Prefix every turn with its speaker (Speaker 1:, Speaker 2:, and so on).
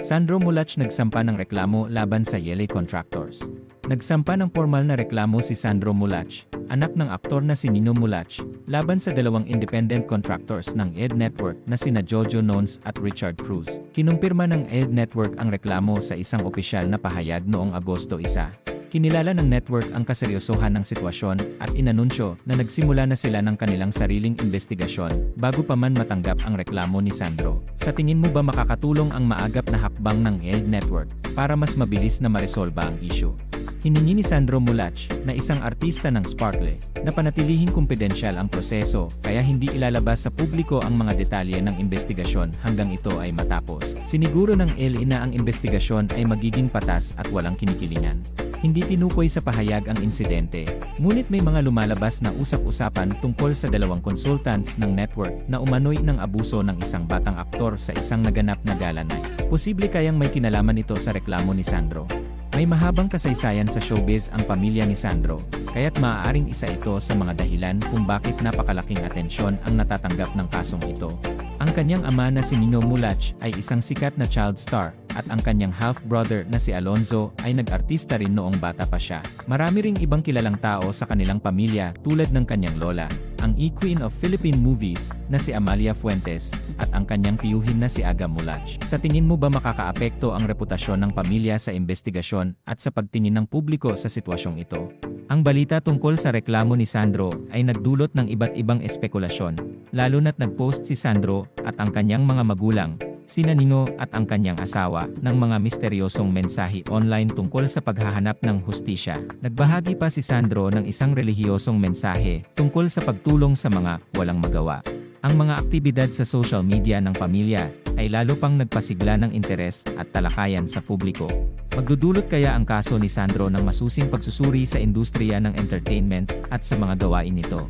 Speaker 1: Sandro Mulach nagsampa ng reklamo laban sa Yele Contractors. Nagsampa ng formal na reklamo si Sandro Mulach, anak ng aktor na si Nino Mulach, laban sa dalawang independent contractors ng ED Network na sina Jojo Nons at Richard Cruz. Kinumpirma ng ED Network ang reklamo sa isang opisyal na pahayag noong Agosto 1. Kinilala ng network ang kaseryosohan ng sitwasyon at inanunsyo na nagsimula na sila ng kanilang sariling investigasyon bago pa man matanggap ang reklamo ni Sandro. Sa tingin mo ba makakatulong ang maagap na hakbang ng ED Network para mas mabilis na maresolba ang issue? Hiningi ni Sandro Mulach, na isang artista ng Sparkle, na panatilihing kumpidensyal ang proseso kaya hindi ilalabas sa publiko ang mga detalye ng investigasyon hanggang ito ay matapos. Siniguro ng LA na ang investigasyon ay magiging patas at walang kinikilingan. Hindi tinukoy sa pahayag ang insidente, ngunit may mga lumalabas na usap-usapan tungkol sa dalawang consultants ng network na umano'y ng abuso ng isang batang aktor sa isang naganap na gala night. Posible kayang may kinalaman ito sa reklamo ni Sandro. May mahabang kasaysayan sa showbiz ang pamilya ni Sandro, kaya't maaaring isa ito sa mga dahilan kung bakit napakalaking atensyon ang natatanggap ng kasong ito. Ang kanyang ama na si Nino Mulach ay isang sikat na child star, at ang kanyang half-brother na si Alonzo ay nag-artista rin noong bata pa siya. Marami ring ibang kilalang tao sa kanilang pamilya tulad ng kanyang lola, ang e-queen of Philippine movies na si Amalia Fuentes, at ang kanyang tiyuhin na si Aga Mulach. Sa tingin mo ba makakaapekto ang reputasyon ng pamilya sa investigasyon at sa pagtingin ng publiko sa sitwasyong ito? Ang balita tungkol sa reklamo ni Sandro ay nagdulot ng iba't ibang espekulasyon, lalo na't nag-post si Sandro at ang kanyang mga magulang, sina Nino at ang kanyang asawa ng mga misteryosong mensahe online tungkol sa paghahanap ng hustisya. Nagbahagi pa si Sandro ng isang relihiyosong mensahe tungkol sa pagtulong sa mga walang magawa. Ang mga aktibidad sa social media ng pamilya ay lalo pang nagpasigla ng interes at talakayan sa publiko. Magdudulot kaya ang kaso ni Sandro ng masusing pagsusuri sa industriya ng entertainment at sa mga gawain nito.